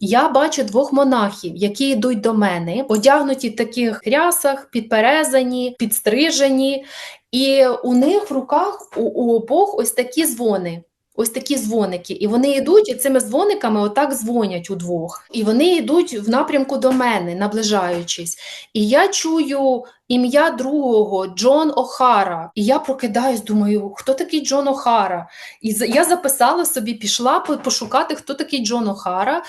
Я бачу двох монахів, які йдуть до мене, одягнуті в таких рясах, підперезані, підстрижені, і у них в руках у, у обох ось такі дзвони. Ось такі дзвоники, і вони йдуть і цими дзвониками отак дзвонять удвох. І вони йдуть в напрямку до мене, наближаючись. І я чую ім'я другого Джон Охара. І я прокидаюсь, думаю, хто такий Джон Охара? І я записала собі, пішла пошукати, хто такий Джон Охара.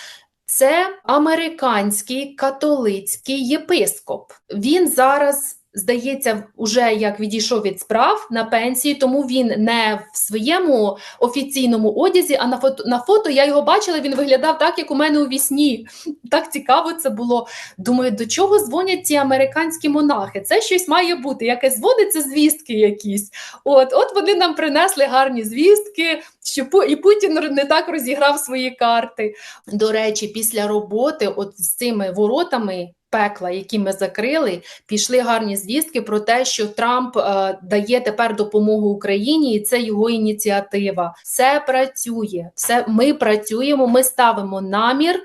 Це американський католицький єпископ. Він зараз, здається, уже як відійшов від справ на пенсії, тому він не в своєму офіційному одязі, а на фото, на фото я його бачила, він виглядав так, як у мене у вісні. Так цікаво це було. Думаю, до чого дзвонять ці американські монахи? Це щось має бути. Якесь дзвонить, це звістки якісь. От, от вони нам принесли гарні звістки, що і Путін не так розіграв свої карти. До речі, після роботи, от з цими воротами. Пекла, які ми закрили, пішли гарні звістки про те, що Трамп е, дає тепер допомогу Україні, і це його ініціатива. Все працює, все ми працюємо, ми ставимо намір,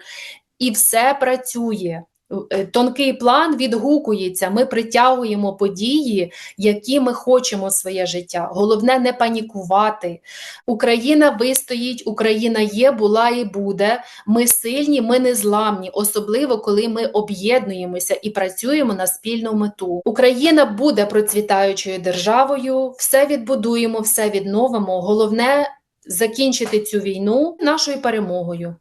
і все працює. Е, Тонкий план відгукується. Ми притягуємо події, які ми хочемо своє життя. Головне не панікувати. Україна вистоїть, Україна є, була і буде. Ми сильні, ми незламні, особливо коли ми об'єднуємося і працюємо на спільну мету. Україна буде процвітаючою державою. Все відбудуємо, все відновимо. Головне закінчити цю війну нашою перемогою.